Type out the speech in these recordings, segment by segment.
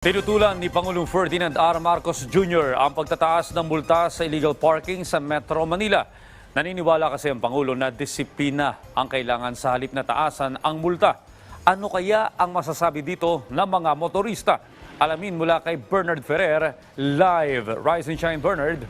Tinutulan ni Pangulong Ferdinand R. Marcos Jr. ang pagtataas ng multa sa illegal parking sa Metro Manila. Naniniwala kasi ang Pangulo na disiplina ang kailangan sa halip na taasan ang multa. Ano kaya ang masasabi dito ng mga motorista? Alamin mula kay Bernard Ferrer, live. Rise and shine, Bernard.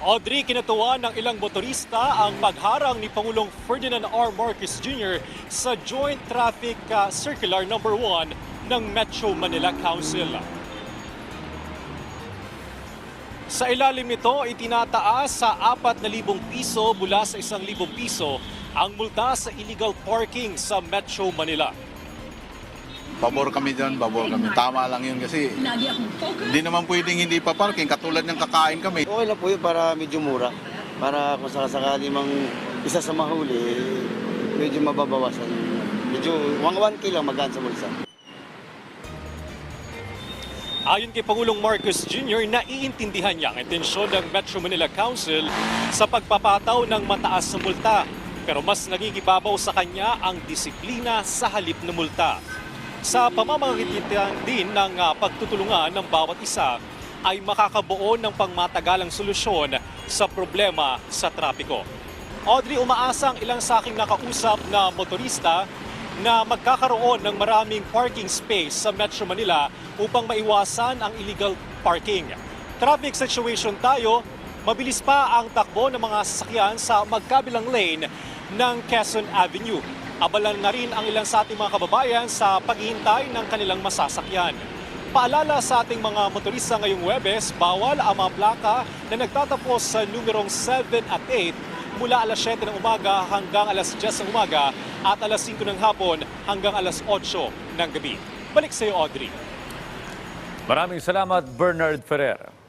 Audrey, kinatuwa ng ilang motorista ang pagharang ni Pangulong Ferdinand R. Marcos Jr. sa Joint Traffic uh, Circular Number 1 ng Metro Manila Council. Sa ilalim nito, itinataas sa 4,000 piso mula sa 1,000 piso ang multa sa illegal parking sa Metro Manila. Pabor kami dyan, pabor kami. Tama lang yun kasi hindi naman pwedeng hindi pa parking. Katulad ng kakain kami. Okay lang po yun para medyo mura. Para kung sakasakali mang isa sa mahuli, medyo mababawasan. Medyo 1-1K lang magaan sa bulsa. Ayon kay Pangulong Marcos Jr., naiintindihan niya ang intensyon ng Metro Manila Council sa pagpapataw ng mataas na multa. Pero mas nagigibabaw sa kanya ang disiplina sa halip na multa. Sa pamamagitan din ng ah, pagtutulungan ng bawat isa ay makakabuo ng pangmatagalang solusyon sa problema sa trapiko. Audrey, umaasa ang ilang sa aking nakausap na motorista na magkakaroon ng maraming parking space sa Metro Manila upang maiwasan ang illegal parking. Traffic situation tayo, mabilis pa ang takbo ng mga sasakyan sa magkabilang lane ng Quezon Avenue. Abalan na rin ang ilang sa ating mga kababayan sa paghihintay ng kanilang masasakyan. Paalala sa ating mga motorista ngayong Webes, bawal ang mga plaka na nagtatapos sa numerong 7 at 8 mula alas 7 ng umaga hanggang alas 10 ng umaga at alas 5 ng hapon hanggang alas 8 ng gabi. Balik sa iyo, Audrey. Maraming salamat, Bernard Ferrer.